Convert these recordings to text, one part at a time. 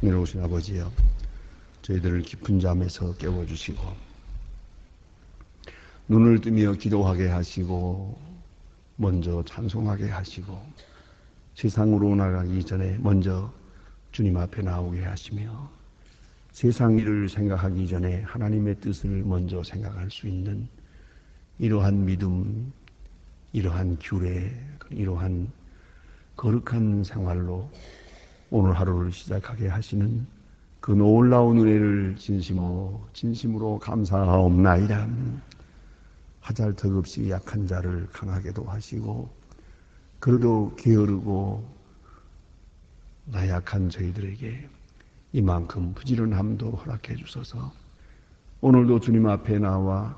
내려오신 아버지여 저희들을 깊은 잠에서 깨워주시고 눈을 뜨며 기도하게 하시고 먼저 찬송하게 하시고 세상으로 나가기 전에 먼저 주님 앞에 나오게 하시며 세상 일을 생각하기 전에 하나님의 뜻을 먼저 생각할 수 있는 이러한 믿음, 이러한 규례, 이러한 거룩한 생활로 오늘 하루를 시작하게 하시는 그 놀라운 은혜를 진심으로 진심으로 감사하옵나이다. 하잘턱없이 약한 자를 강하게도 하시고 그래도 게으르고 나약한 저희들에게 이만큼 부지런함도 허락해 주셔서 오늘도 주님 앞에 나와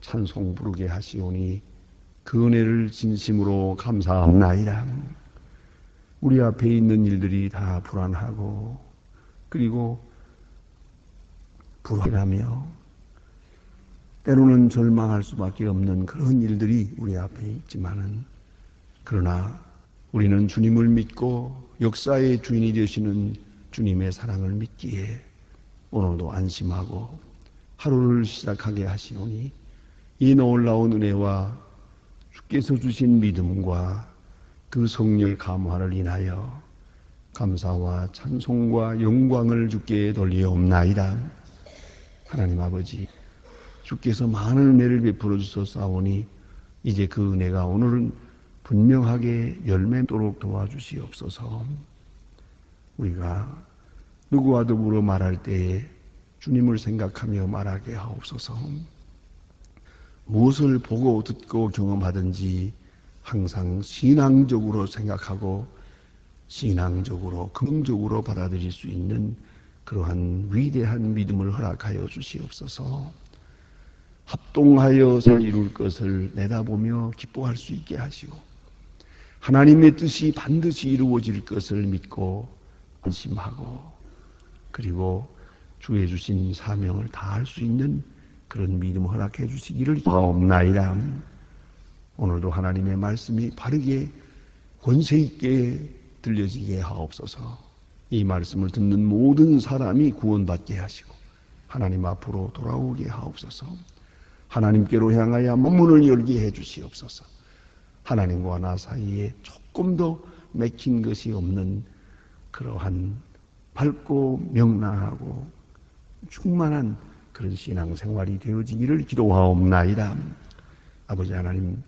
찬송 부르게 하시오니 그 은혜를 진심으로 감사합나이다. 우리 앞에 있는 일들이 다 불안하고 그리고 불안하며 때로는 절망할 수밖에 없는 그런 일들이 우리 앞에 있지만은 그러나 우리는 주님을 믿고 역사의 주인이 되시는 주님의 사랑을 믿기에 오늘도 안심하고 하루를 시작하게 하시오니 이 놀라운 은혜와 주께서 주신 믿음과 그 성령의 감화를 인하여 감사와 찬송과 영광을 주께 돌리옵나이다. 하나님 아버지, 주께서 많은 은혜를 베풀어 주소사오니 이제 그 은혜가 오늘은 분명하게 열매도록 도와주시옵소서. 우리가 누구와 더불어 말할 때에 주님을 생각하며 말하게 하옵소서. 무엇을 보고 듣고 경험하든지 항상 신앙적으로 생각하고 신앙적으로 긍정적으로 받아들일 수 있는 그러한 위대한 믿음을 허락하여 주시옵소서. 합동하여 이룰 것을 내다보며 기뻐할 수 있게 하시고 하나님의 뜻이 반드시 이루어질 것을 믿고 안심하고 그리고 주의 주신 사명을 다할 수 있는 그런 믿음 허락해 주시기를 바옵나이다. 오늘도 하나님의 말씀이 바르게 권세 있게 들려지게 하옵소서. 이 말씀을 듣는 모든 사람이 구원받게 하시고 하나님 앞으로 돌아오게 하옵소서. 하나님께로 향하여 문을 열게 해 주시옵소서. 하나님과 나 사이에 조금 더 맥힌 것이 없는 그러한 밝고 명랑하고 충만한 그런 신앙생활이 되어지기를 기도하옵나이다. 아버지 하나님,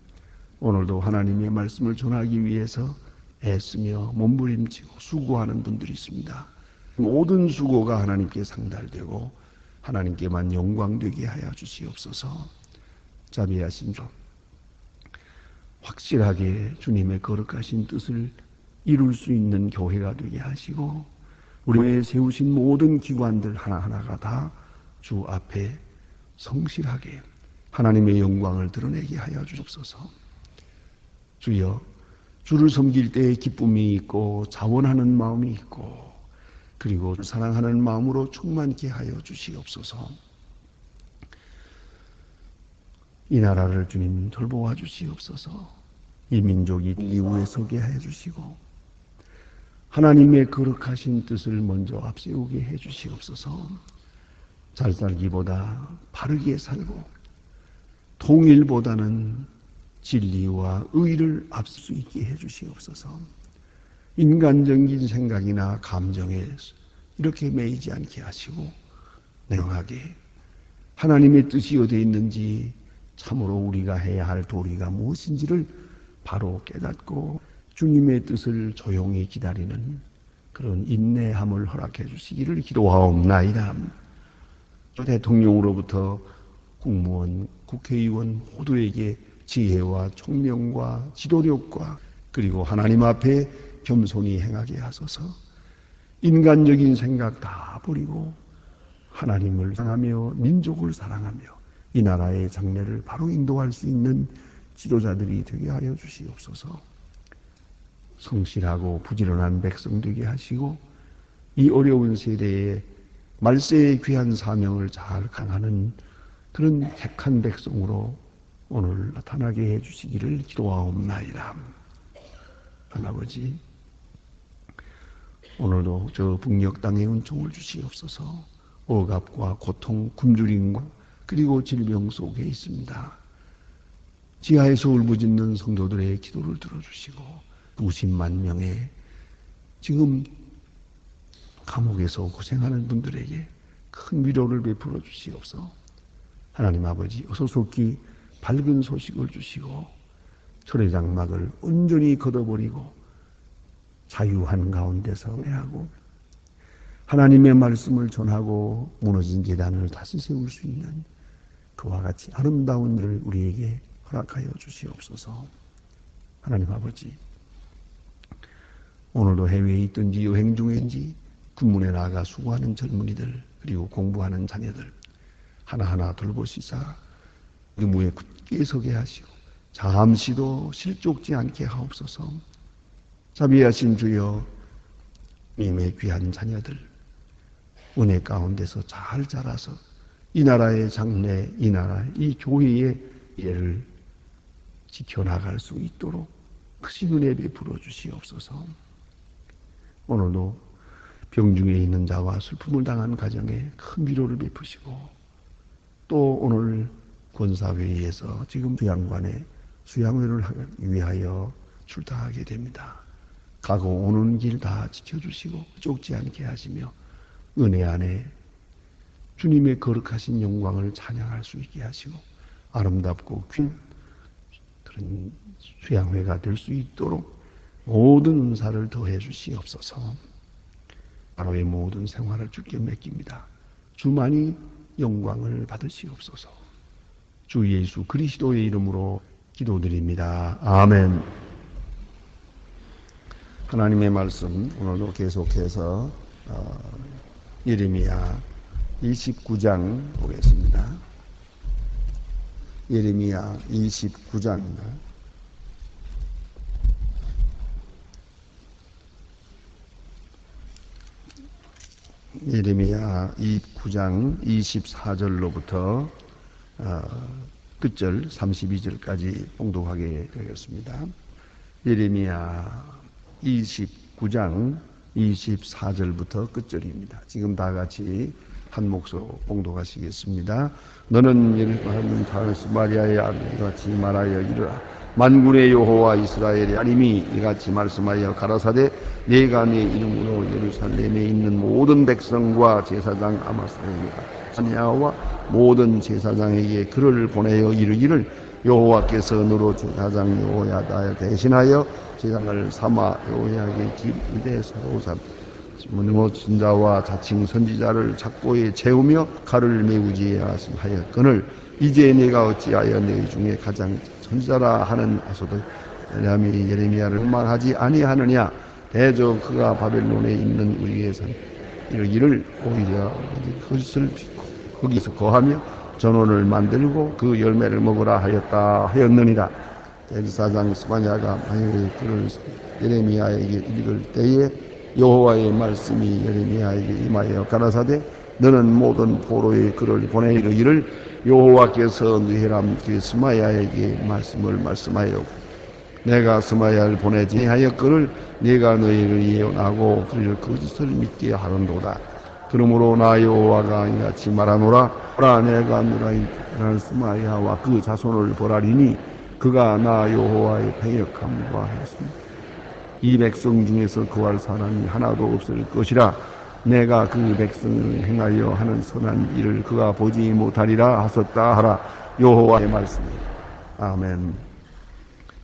오늘도 하나님의 말씀을 전하기 위해서 애쓰며 몸부림치고 수고하는 분들이 있습니다. 모든 수고가 하나님께 상달되고 하나님께만 영광되게 하여 주시옵소서. 자비하신 주, 확실하게 주님의 거룩하신 뜻을 이룰 수 있는 교회가 되게 하시고 우리의 세우신 모든 기관들 하나하나가 다 주 앞에 성실하게 하나님의 영광을 드러내게 하여 주옵소서. 주여, 주를 섬길 때에 기쁨이 있고 자원하는 마음이 있고 그리고 사랑하는 마음으로 충만케 하여 주시옵소서. 이 나라를 주님 돌보아 주시옵소서. 이 민족이 이후에 서게 해 주시고 하나님의 거룩하신 뜻을 먼저 앞세우게 해 주시옵소서. 잘 살기보다 바르게 살고 통일보다는 진리와 의를 앞설 수 있게 해 주시옵소서. 인간적인 생각이나 감정에 이렇게 매이지 않게 하시고 냉하게 하나님의 뜻이 어디에 있는지 참으로 우리가 해야 할 도리가 무엇인지를 바로 깨닫고 주님의 뜻을 조용히 기다리는 그런 인내함을 허락해 주시기를 기도하옵나이다. 대통령으로부터 국무원, 국회의원 모두에게 지혜와 총명과 지도력과 그리고 하나님 앞에 겸손히 행하게 하소서. 인간적인 생각 다 버리고 하나님을 사랑하며 민족을 사랑하며 이 나라의 장래를 바로 인도할 수 있는 지도자들이 되게 하여 주시옵소서. 성실하고 부지런한 백성 되게 하시고 이 어려운 세대에 말세의 귀한 사명을 잘 강하는 그런 택한 백성으로 오늘 나타나게 해주시기를 기도하옵나이다. 하나버지 오늘도 저 북녘 땅에 은총을 주시옵소서. 억압과 고통, 굶주림과 그리고 질병 속에 있습니다. 지하에서 울부짖는 성도들의 기도를 들어주시고 수십만 명의 지금 감옥에서 고생하는 분들에게 큰 위로를 베풀어 주시옵소서. 하나님 아버지 어서 속히 밝은 소식을 주시고 철의 장막을 온전히 걷어버리고 자유한 가운데서 매하고 하나님의 말씀을 전하고 무너진 재단을 다시 세울 수 있는 그와 같이 아름다운 일을 우리에게 허락하여 주시옵소서. 하나님 아버지, 오늘도 해외에 있든지 여행 중인지 군문에 나가 수고하는 젊은이들 그리고 공부하는 자녀들 하나하나 돌보시사 의 무에 굳게 서게 하시고 잠시도 실족지 않게 하옵소서. 자비하신 주여, 님의 귀한 자녀들 은혜 가운데서 잘 자라서 이 나라의 장래, 이 나라, 이 교회의 예를 지켜나갈 수 있도록 크신 은혜 베풀어 주시옵소서. 오늘도 병중에 있는 자와 슬픔을 당한 가정에 큰 위로를 베푸시고 또 오늘 권사회의에서 지금 수양관에 수양회를 위하여 출타하게 됩니다. 가고 오는 길 다 지켜주시고 쫓지 않게 하시며 은혜 안에 주님의 거룩하신 영광을 찬양할 수 있게 하시고 아름답고 퀸 그런 수양회가 될 수 있도록 모든 은사를 더해 주시옵소서. 바로의 모든 생활을 주께 맡깁니다. 주만이 영광을 받으시옵소서. 주 예수 그리스도의 이름으로 기도드립니다. 아멘. 하나님의 말씀 오늘도 계속해서 어, 예레미야 29장 보겠습니다. 예레미야 29장입니다. 예레미야 29장 24절로부터 어, 끝절 32절까지 봉독하게 되겠습니다. 예레미야 29장 24절부터 끝절입니다. 지금 다 같이 한 목소로 봉독하시겠습니다. 너는 예루살렘 다스 마리아의 아들 같이 말하여 이르라 만군의 여호와 이스라엘의 하나님이 이같이 말씀하여 가라사대 내가 내 이름으로 예루살렘에 있는 모든 백성과 제사장 아마사에게 사냐와 모든 제사장에게 그를 보내어 이르기를 여호와께서 너로 제사장 여호야다 대신하여 제사장을 삼아 여호야에게 기대 서로 삼 문호 진자와 자칭 선지자를 작고에 채우며 칼을 메우지 하였거늘 이제 내가 어찌하여 너희 중에 가장 선지자라 하는 아소도 예레미 예레미야를 말하지 아니하느냐? 대저 그가 바벨론에 있는 우리의 선 이르기를 오히려 그것을 거기서 거하며 전원을 만들고 그 열매를 먹으라 하였다 하였느니라 대지사장 스바냐가 만약에 그를 예레미야에게 읽을 때에 여호와의 말씀이 예레미야에게 임하여 가라사대 너는 모든 포로의 그를 보내 이르기를 여호와께서 느헤람 그 스마야에게 말씀을 말씀하여 내가 스마야를 보내지 하였거를 네가 너희를 예언하고 그를 거짓을 믿게 하는도다. 그러므로 나 여호와가 이같이 말하노라 라 내가 너라는 스마야와 그 자손을 보라리니 그가 나 여호와의 팽역함과 하였습니다. 이 백성 중에서 거할 사람이 하나도 없을 것이라 내가 그 백성을 행하여 하는 선한 일을 그가 보지 못하리라 하셨다 하라 여호와의 말씀입니다. 아멘.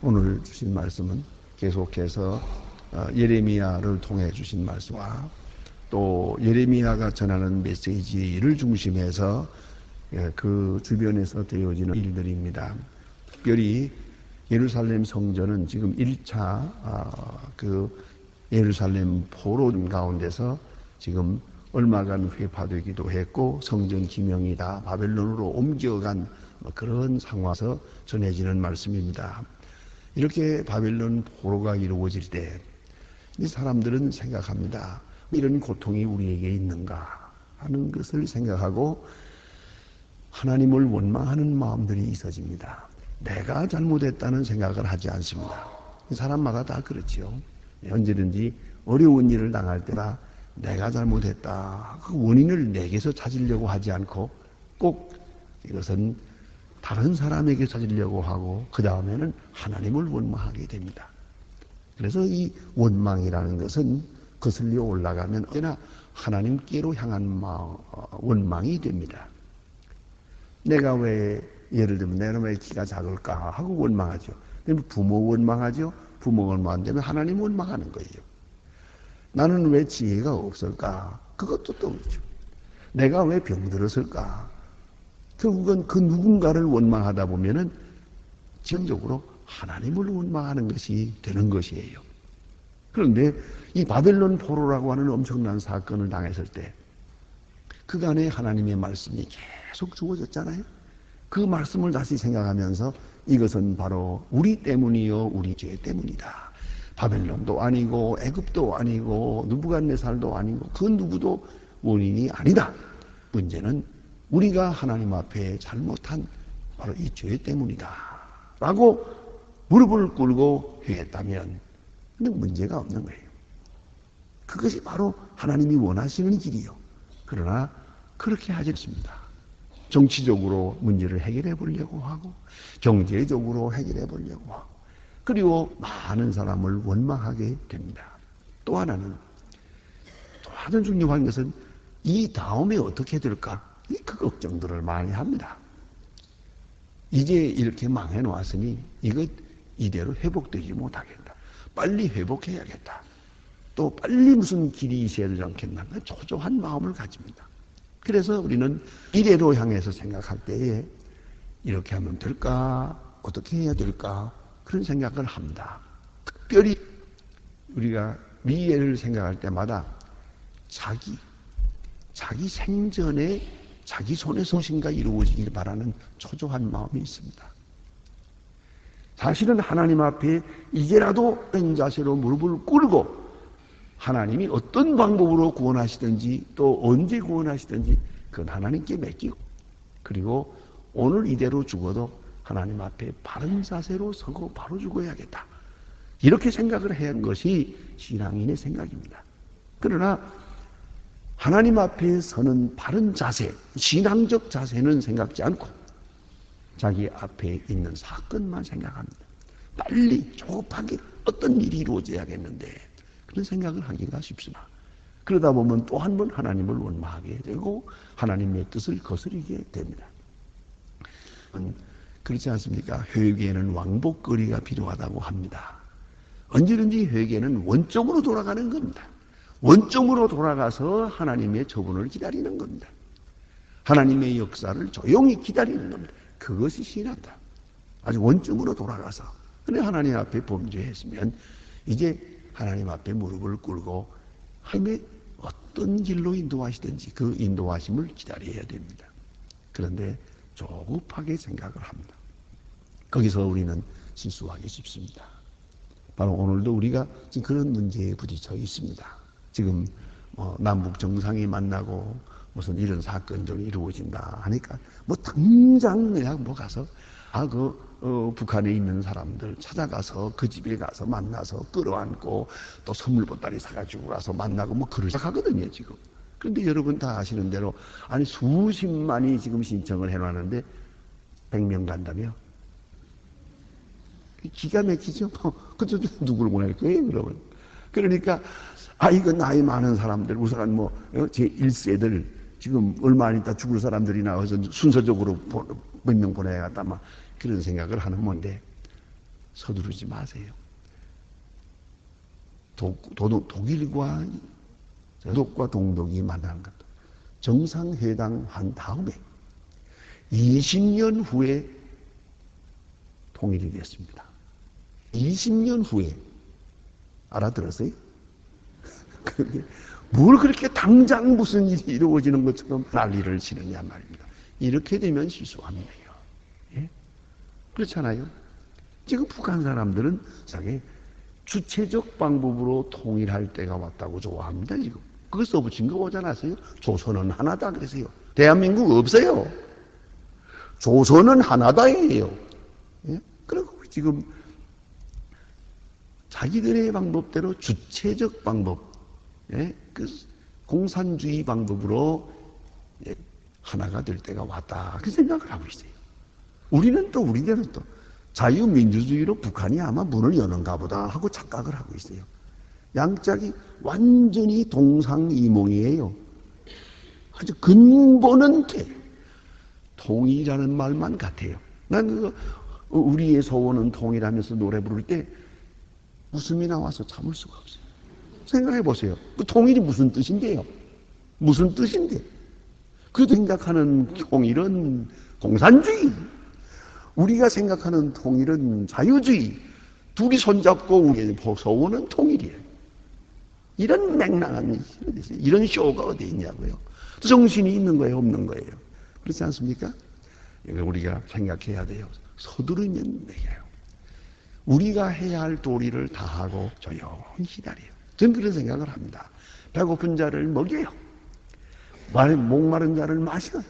오늘 주신 말씀은 계속해서 어, 예레미야를 통해 주신 말씀과 또 예레미야가 전하는 메시지를 중심해서 예, 그 주변에서 되어지는 일들입니다. 특별히 예루살렘 성전은 지금 1차 아, 그 예루살렘 포로 가운데서 지금 얼마간 회파되기도 했고 성전 기명이 다 바벨론으로 옮겨간 뭐 그런 상황에서 전해지는 말씀입니다. 이렇게 바벨론 포로가 이루어질 때 이 사람들은 생각합니다. 이런 고통이 우리에게 있는가 하는 것을 생각하고 하나님을 원망하는 마음들이 있어집니다. 내가 잘못했다는 생각을 하지 않습니다. 사람마다 다 그렇죠. 언제든지 어려운 일을 당할 때다 내가 잘못했다. 그 원인을 내게서 찾으려고 하지 않고 꼭 이것은 다른 사람에게 찾으려고 하고 그 다음에는 하나님을 원망하게 됩니다. 그래서 이 원망이라는 것은 거슬려 올라가면 언제나 하나님께로 향한 원망이 됩니다. 내가 왜 예를 들면 내가 왜 키가 작을까 하고 원망하죠. 부모 원망하죠. 부모 원망 안 되면 하나님 원망하는 거예요. 나는 왜 지혜가 없을까? 그것도 또 그렇죠. 내가 왜 병들었을까? 결국은 그 누군가를 원망하다 보면은 지적으로 하나님을 원망하는 것이 되는 것이에요. 그런데 이 바벨론 포로라고 하는 엄청난 사건을 당했을 때 그간에 하나님의 말씀이 계속 주어졌잖아요. 그 말씀을 다시 생각하면서 이것은 바로 우리 때문이요, 우리 죄 때문이다. 바벨론도 아니고 애굽도 아니고 누부갓네살도 아니고 그 누구도 원인이 아니다. 문제는 우리가 하나님 앞에 잘못한 바로 이 죄 때문이다. 라고 무릎을 꿇고 회했다면 근데 문제가 없는 거예요. 그것이 바로 하나님이 원하시는 길이요. 그러나 그렇게 하지 않습니다. 정치적으로 문제를 해결해 보려고 하고 경제적으로 해결해 보려고 하고 그리고 많은 사람을 원망하게 됩니다. 또 하나는 또 하나 중요한 것은 이 다음에 어떻게 될까? 그 걱정들을 많이 합니다. 이제 이렇게 망해 놓았으니 이것 이대로 회복되지 못하겠다. 빨리 회복해야겠다. 또 빨리 무슨 길이 있어야 되지 않겠나. 초조한 마음을 가집니다. 그래서 우리는 미래로 향해서 생각할 때에 이렇게 하면 될까? 어떻게 해야 될까? 그런 생각을 합니다. 특별히 우리가 미래를 생각할 때마다 자기, 자기 생전에 자기 손에 소신가 이루어지길 바라는 초조한 마음이 있습니다. 사실은 하나님 앞에 이제라도 된 자세로 무릎을 꿇고 하나님이 어떤 방법으로 구원하시든지 또 언제 구원하시든지 그건 하나님께 맡기고 그리고 오늘 이대로 죽어도 하나님 앞에 바른 자세로 서고 바로 죽어야겠다. 이렇게 생각을 해야 하는 것이 신앙인의 생각입니다. 그러나 하나님 앞에 서는 바른 자세, 신앙적 자세는 생각지 않고 자기 앞에 있는 사건만 생각합니다. 빨리 조급하게 어떤 일이 이루어져야겠는데 그런 생각을 하기가 쉽습니다. 그러다 보면 또 한 번 하나님을 원망하게 되고 하나님의 뜻을 거스르게 됩니다. 그렇지 않습니까? 회개에는 왕복거리가 필요하다고 합니다. 언제든지 회개는 원점으로 돌아가는 겁니다. 원점으로 돌아가서 하나님의 처분을 기다리는 겁니다. 하나님의 역사를 조용히 기다리는 겁니다. 그것이 신앙다. 아주 원점으로 돌아가서. 근데 하나님 앞에 범죄했으면 이제 하나님 앞에 무릎을 꿇고 하나님의 어떤 길로 인도하시든지 그 인도하심을 기다려야 됩니다. 그런데 조급하게 생각을 합니다. 거기서 우리는 실수하기 쉽습니다. 바로 오늘도 우리가 지금 그런 문제에 부딪혀 있습니다. 지금 뭐 남북 정상이 만나고 무슨 이런 사건들이 이루어진다 하니까 뭐 당장 그냥 뭐 가서 아그 어, 북한에 있는 사람들 찾아가서 그 집에 가서 만나서 끌어안고 또 선물 보따리 사가지고 가서 만나고 뭐 그러자 하거든요 지금. 그런데 여러분 다 아시는 대로 아니 수십만이 지금 신청을 해놨는데 100명 간다며? 기가 막히죠? 그저 누구를 보낼 거예요 그러면? 그러니까 아 이거 나이 많은 사람들 우선 뭐제 어, 1세들 지금 얼마 안 있다 죽을 사람들이 나와서 순서적으로 몇 명 보내야겠다 막 그런 생각을 하는 건데 서두르지 마세요. 도, 도, 독일과 독과 동독이 만나는 것도 정상회담 한 다음에 20년 후에 통일이 됐습니다. 20년 후에 알아들었어요? 뭘 그렇게 당장 무슨 일이 이루어지는 것처럼 난리를 치느냐 말입니다. 이렇게 되면 실수합니다. 예? 그렇잖아요. 지금 북한 사람들은 자기 주체적 방법으로 통일할 때가 왔다고 좋아합니다. 지금 그거 써붙인 거 오지 않았어요? 조선은 하나다 그러세요. 대한민국 없어요. 조선은 하나다예요. 예? 그리고 지금 자기들의 방법대로 주체적 방법, 예? 그 공산주의 방법으로 예, 하나가 될 때가 왔다. 그 생각을 하고 있어요. 우리는 또 우리대로 또 자유민주주의로 북한이 아마 문을 여는가 보다 하고 착각을 하고 있어요. 양짝이 완전히 동상이몽이에요. 아주 근본은 통이라는 말만 같아요. 난그 우리의 소원은 통이라면서 노래 부를 때 웃음이 나와서 참을 수가 없어요. 생각해 보세요. 그 통일이 무슨 뜻인데요? 무슨 뜻인데? 그 생각하는 통일은 공산주의. 우리가 생각하는 통일은 자유주의. 둘이 손잡고 우리의 소원은 통일이에요. 이런 맹랑한, 이런 쇼가 어디 있냐고요. 정신이 있는 거예요, 없는 거예요. 그렇지 않습니까? 우리가 생각해야 돼요. 서두르면 돼요. 우리가 해야 할 도리를 다 하고 조용히 기다려요. 저는 그런 생각을 합니다. 배고픈 자를 먹여요. 목마른 자를 마셔요.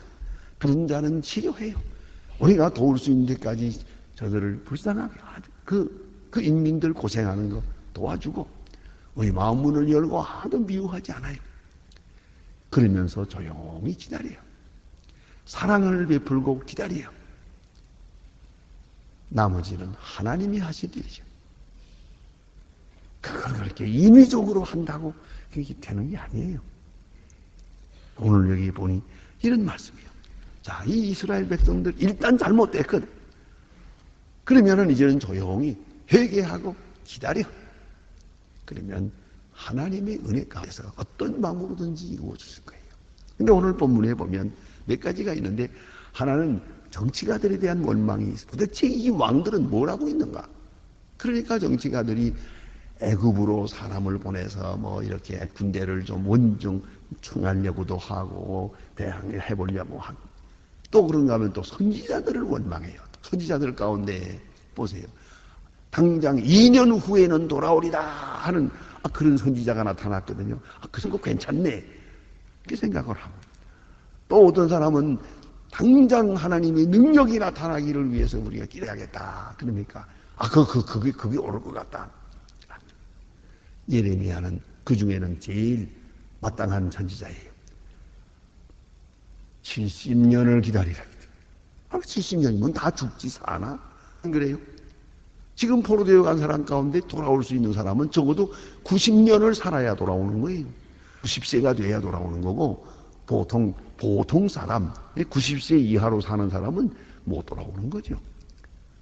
부른 자는 치료해요. 우리가 도울 수 있는 데까지 저들을 불쌍하게. 그, 그 인민들 고생하는 거 도와주고, 우리 마음 문을 열고 하도 미워하지 않아요. 그러면서 조용히 기다려요. 사랑을 베풀고 기다려요. 나머지는 하나님이 하실 일이죠. 그걸 그렇게 인위적으로 한다고 그게 되는 게 아니에요. 오늘 여기 보니 이런 말씀이에요. 자, 이 이스라엘 백성들 일단 잘못됐거든. 그러면은 이제는 조용히 회개하고 기다려. 그러면 하나님의 은혜 가운데서 어떤 방법으로든지 이루어 주실 거예요. 근데 오늘 본문에 보면 몇 가지가 있는데 하나는 정치가들에 대한 원망이 있어. 도대체 이 왕들은 뭘 하고 있는가? 그러니까 정치가들이 애굽으로 사람을 보내서 뭐 이렇게 군대를 좀 원정청하려고도 하고 대항을 해보려고 하고 또 그런가 하면 또 선지자들을 원망해요. 선지자들 가운데 보세요. 당장 2년 후에는 돌아오리다 하는 아, 그런 선지자가 나타났거든요. 아, 그 생각 괜찮네. 그렇게 생각을 하고 또 어떤 사람은 당장 하나님의 능력이 나타나기를 위해서 우리가 기도해야겠다. 그러니까 아, 그, 그, 그게, 그게 옳을 것 같다. 예레미야는 그 중에는 제일 마땅한 선지자예요. 70년을 기다리라. 아, 70년이면 다 죽지 사나? 안 그래요? 지금 포로되어 간 사람 가운데 돌아올 수 있는 사람은 적어도 90년을 살아야 돌아오는 거예요. 90세가 돼야 돌아오는 거고 보통 보통 사람 90세 이하로 사는 사람은 못 돌아오는 거죠.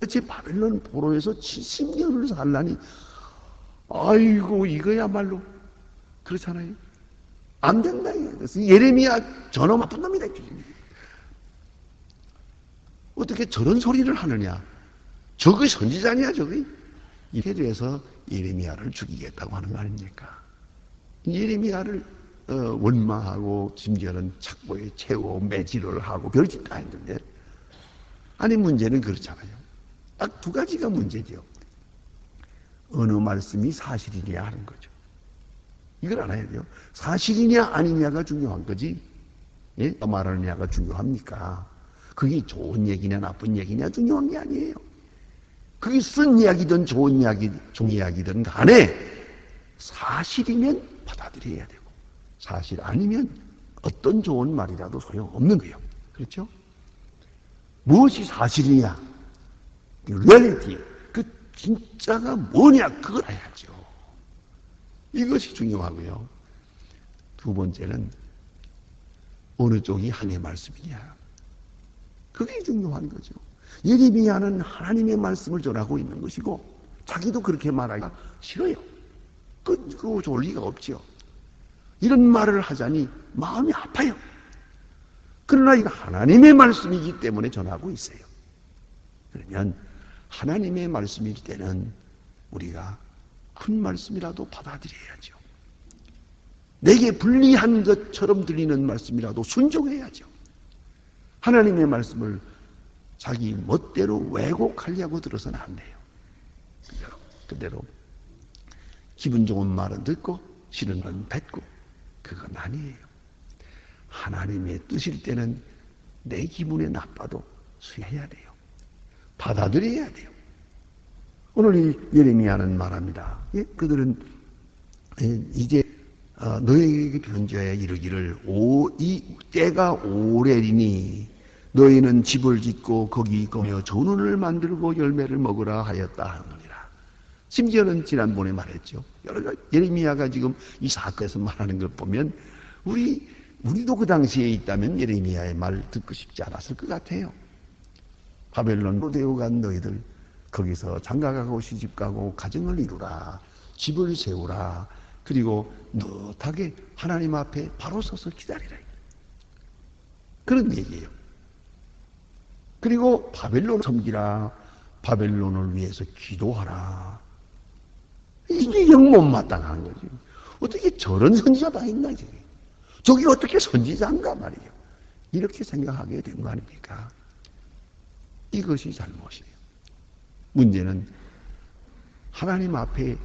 제 바벨론 포로에서 70년을 살라니 아이고 이거야말로 그렇잖아요. 안 된다. 그래서 예레미야 저놈 나쁜 놈이다. 어떻게 저런 소리를 하느냐? 저거 선지자냐 저거? 이에 대해서 예레미야를 죽이겠다고 하는 거 아닙니까? 예레미야를 어, 원망하고 심지어는 착보에 채워 매질을 하고 별짓 다 했는데 아니 문제는 그렇잖아요. 딱 두 가지가 문제죠. 어느 말씀이 사실이냐 하는 거죠. 이걸 알아야 돼요. 사실이냐 아니냐가 중요한 거지. 예? 말하느냐가 중요합니까? 그게 좋은 얘기냐 나쁜 얘기냐 중요한 게 아니에요. 그게 쓴 이야기든 좋은 이야기, 좋은 이야기든 간에 사실이면 받아들여야 되고 사실 아니면 어떤 좋은 말이라도 소용없는 거예요. 그렇죠? 무엇이 사실이냐? 리얼리티. 그 진짜가 뭐냐? 그걸 알야죠. 이것이 중요하고요. 두 번째는 어느 쪽이 하나님의 말씀이냐. 그게 중요한 거죠. 예레미야는 하나님의 말씀을 전하고 있는 것이고 자기도 그렇게 말하기가 싫어요. 그, 그 좋을 리가 없죠. 이런 말을 하자니 마음이 아파요. 그러나 이거 하나님의 말씀이기 때문에 전하고 있어요. 그러면 하나님의 말씀일 때는 우리가 큰 말씀이라도 받아들여야죠. 내게 불리한 것처럼 들리는 말씀이라도 순종해야죠. 하나님의 말씀을 자기 멋대로 왜곡하려고 들어서는 안 돼요. 그대로, 기분 좋은 말은 듣고 싫은 건 뱉고 그건 아니에요. 하나님의 뜻일 때는 내 기분에 나빠도 수혜해야 돼요. 받아들여야 돼요. 오늘 이 예레미야는 말합니다. 예? 그들은 예, 이제 어, 너희에게 변조하여 이르기를 오, 이 때가 오래리니 너희는 집을 짓고 거기 거며 전원을 만들고 열매를 먹으라 하였다 하느니라. 심지어는 지난번에 말했죠. 여러 가지 예레미야가 지금 이 사건에서 말하는 걸 보면 우리 우리도 그 당시에 있다면 예레미야의 말 듣고 싶지 않았을 것 같아요. 바벨론으로 되어간 너희들 거기서 장가가고 시집가고 가정을 이루라. 집을 세우라. 그리고 느긋하게 하나님 앞에 바로 서서 기다리라. 그런 얘기예요. 그리고 바벨론 섬기라. 바벨론을 위해서 기도하라. 이게 영 못마땅한 거지. 어떻게 저런 선지자 다 있나. 저기 어떻게 선지자인가 말이에요. 이렇게 생각하게 된 거 아닙니까? 이것이 잘못이에요. 문제는 하나님 앞에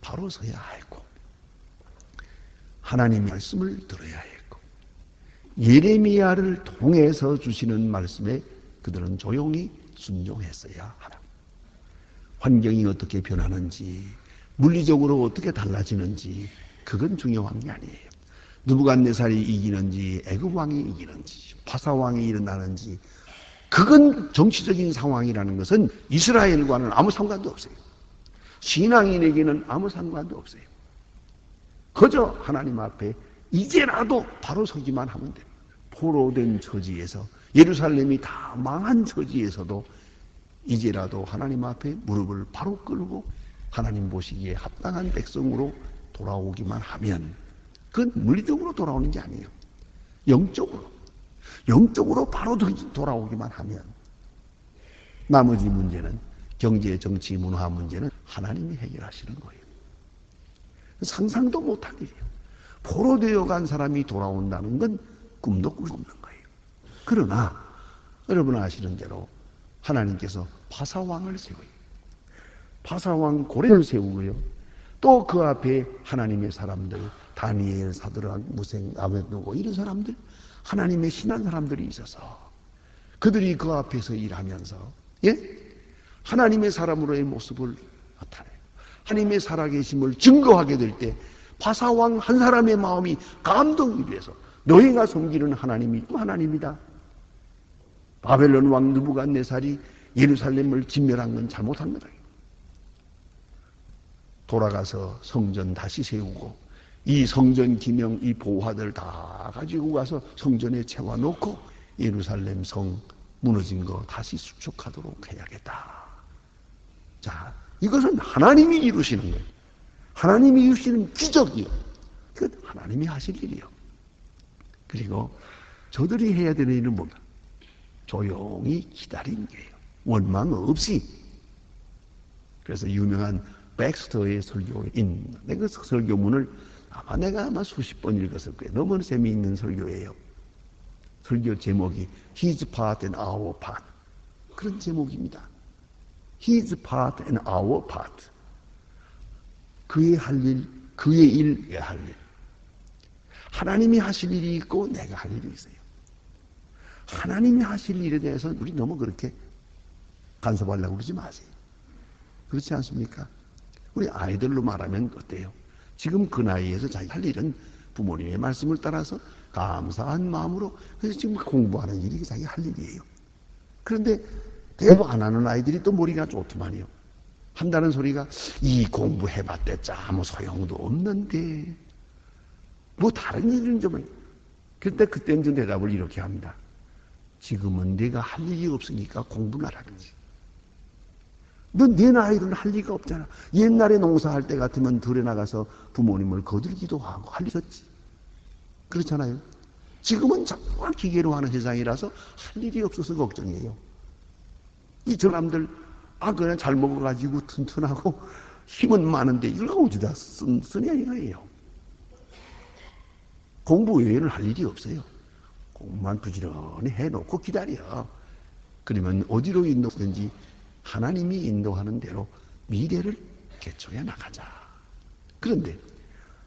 바로 서야 했고, 하나님 말씀을 들어야 했고, 예레미야를 통해서 주시는 말씀에 그들은 조용히 순종했어야 하나. 환경이 어떻게 변하는지, 물리적으로 어떻게 달라지는지, 그건 중요한 게 아니에요. 누부갓네살이 이기는지, 애굽 왕이 이기는지, 바사 왕이 일어나는지, 그건 정치적인 상황이라는 것은 이스라엘과는 아무 상관도 없어요. 신앙인에게는 아무 상관도 없어요. 그저 하나님 앞에 이제라도 바로 서기만 하면 됩니다. 포로된 처지에서 예루살렘이 다 망한 처지에서도 이제라도 하나님 앞에 무릎을 바로 꿇고 하나님 보시기에 합당한 백성으로 돌아오기만 하면 그건 물리적으로 돌아오는 게 아니에요. 영적으로. 영적으로 바로 돌아오기만 하면 나머지 문제는 경제, 정치, 문화 문제는 하나님이 해결하시는 거예요. 상상도 못할 일이에요. 포로 되어 간 사람이 돌아온다는 건 꿈도 꿀수 없는 거예요. 그러나 여러분 아시는 대로 하나님께서 바사왕을 세워요. 바사왕 고래를 세우고요. 또 그 앞에 하나님의 사람들, 다니엘, 사드락, 무생, 아베누고 이런 사람들 하나님의 신한 사람들이 있어서 그들이 그 앞에서 일하면서 예? 하나님의 사람으로의 모습을 나타내요. 하나님의 살아계심을 증거하게 될 때 바사왕 한 사람의 마음이 감동이 돼서 너희가 섬기는 하나님이 또 하나님이다. 바벨론 왕 느부갓네살이 예루살렘을 진멸한 건 잘못한 거다. 돌아가서 성전 다시 세우고 이 성전 기명, 이 보화들 다 가지고 가서 성전에 채워놓고 예루살렘 성 무너진 거 다시 수축하도록 해야겠다. 자, 이것은 하나님이 이루시는 거예요. 하나님이 이루시는 기적이요. 그 하나님이 하실 일이요. 그리고 저들이 해야 되는 일은 뭔가? 조용히 기다리는 거예요. 원망 없이. 그래서 유명한 백스터의 설교인, 그 설교문을 아마 내가 아마 수십 번 읽었을 거예요. 너무 재미있는 설교예요. 설교 제목이 His part and our part. 그런 제목입니다. His part and our part. 그의 할 일, 그의 일, 내할 일. 하나님이 하실 일이 있고 내가 할 일이 있어요. 하나님이 하실 일에 대해서 우리 너무 그렇게 간섭하려고 그러지 마세요. 그렇지 않습니까? 우리 아이들로 말하면 어때요? 지금 그 나이에서 자기 할 일은 부모님의 말씀을 따라서 감사한 마음으로 그래서 지금 공부하는 일이 자기 할 일이에요. 그런데 대부 안 하는 아이들이 또 머리가 좋더만요. 한다는 소리가 이 공부해봤댔자 아무 소용도 없는데 뭐 다른 일은 좀 그때 그때는 좀 대답을 이렇게 합니다. 지금은 내가 할 일이 없으니까 공부를 하든지. 넌내 나이로는 할 리가 없잖아. 옛날에 농사할 때 같으면 들에 나가서 부모님을 거들기도 하고 할 일었지. 그렇잖아요. 지금은 정말 기계로 하는 세상이라서 할 일이 없어서 걱정이에요. 이 사람들, 아, 그냥 잘 먹어가지고 튼튼하고 힘은 많은데 이걸 어디다 쓴, 쓰냐 이거예요. 공부 외에는 할 일이 없어요. 공부만 부지런히 해놓고 기다려. 그러면 어디로 인도든지 하나님이 인도하는 대로 미래를 개척해 나가자. 그런데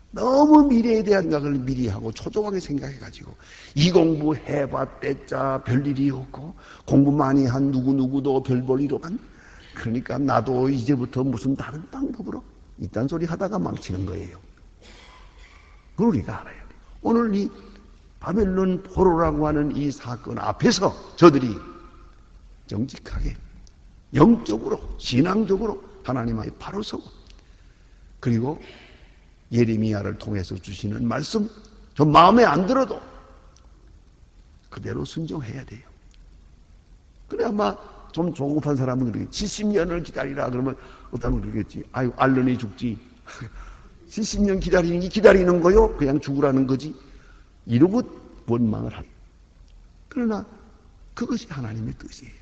너무 미래에 대한 생각을 미리 하고 초조하게 생각해가지고 이 공부 해봤댔자 별일이 없고 공부 많이 한 누구누구도 별 볼 일 없고 그러니까 나도 이제부터 무슨 다른 방법으로 이딴 소리 하다가 망치는 거예요. 그걸 우리가 알아야 돼요. 오늘 이 바벨론 포로라고 하는 이 사건 앞에서 저들이 정직하게 영적으로 신앙적으로 하나님 앞에 바로 서고 그리고 예레미야를 통해서 주시는 말씀 좀 마음에 안 들어도 그대로 순종해야 돼요. 그래 아마 좀 조급한 사람은 그러겠 70년을 기다리라 그러면 어떤 분 그러겠지. 아유 알른이 죽지. 70년 기다리는 게 기다리는 거요? 그냥 죽으라는 거지. 이러고 원망을 하네. 그러나 그것이 하나님의 뜻이에요.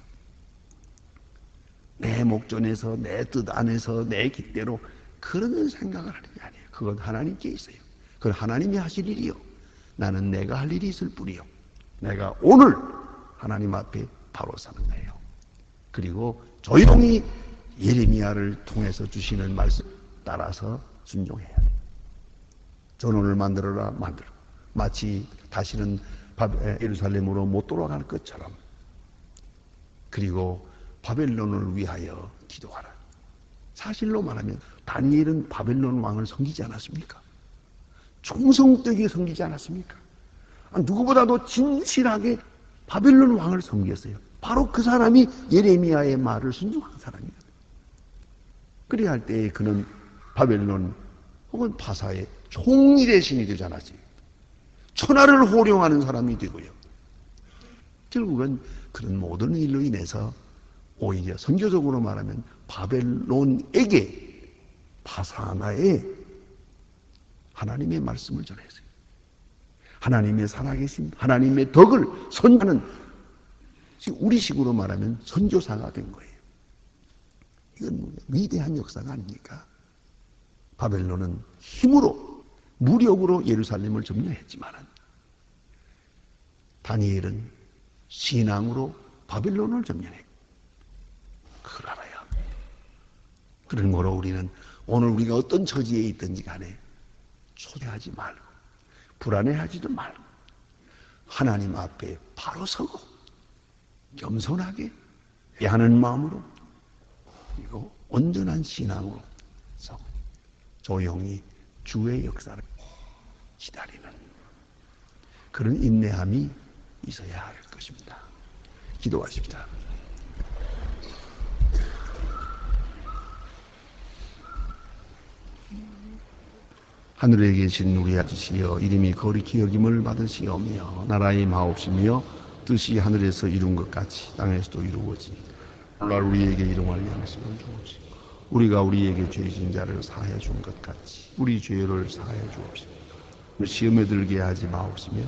내 목전에서 내 뜻 안에서 내 깃대로 그런 생각을 하는 게 아니에요. 그건 하나님께 있어요. 그건 하나님이 하실 일이요. 나는 내가 할 일이 있을 뿐이요. 내가 오늘 하나님 앞에 바로 서는 거예요. 그리고 조용히 예레미야를 통해서 주시는 말씀 따라서 순종해야 돼요. 전원을 만들어라 만들어. 마치 다시는 예루살렘으로 못 돌아갈 것처럼. 그리고 바벨론을 위하여 기도하라. 사실로 말하면 다니엘은 바벨론 왕을 섬기지 않았습니까? 충성되게 섬기지 않았습니까? 누구보다도 진실하게 바벨론 왕을 섬겼어요. 바로 그 사람이 예레미야의 말을 순종한 사람이거든요. 그래야 할 때에 그는 바벨론 혹은 바사의 총리 대신이 되지 않았어요. 천하를 호령하는 사람이 되고요. 결국은 그런 모든 일로 인해서 오히려 선교적으로 말하면 바벨론에게 바사나에 하나님의 말씀을 전했어요. 하나님의 살아계신 하나님의 덕을 선하는 우리식으로 말하면 선교사가 된 거예요. 이건 위대한 역사가 아닙니까? 바벨론은 힘으로 무력으로 예루살렘을 점령했지만 다니엘은 신앙으로 바벨론을 점령했고 그걸 알아야 합니다. 그러므로 우리는 오늘 우리가 어떤 처지에 있든지 간에 초대하지 말고 불안해하지도 말고 하나님 앞에 바로 서고 겸손하게 하는 마음으로 그리고 온전한 신앙으로 서고 조용히 주의 역사를 기다리는 그런 인내함이 있어야 할 것입니다. 기도하십니다. 하늘에 계신 우리 아저씨여 이름이 거룩히 여김을 받으시오며 나라의 마옵시며 뜻이 하늘에서 이룬 것 같이 땅에서도 이루어지니 오늘 우리에게 이름을 양식을 주옵시고 우리가 우리에게 죄진 자를 사하여 준것 같이 우리 죄를 사하여 주옵시고 시험에 들게 하지 마옵시며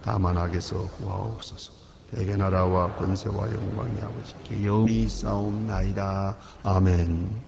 다만 악에서 구하옵소서. 대개 나라와 권세와 영광이 아버지께 영이 싸움 나이다. 아멘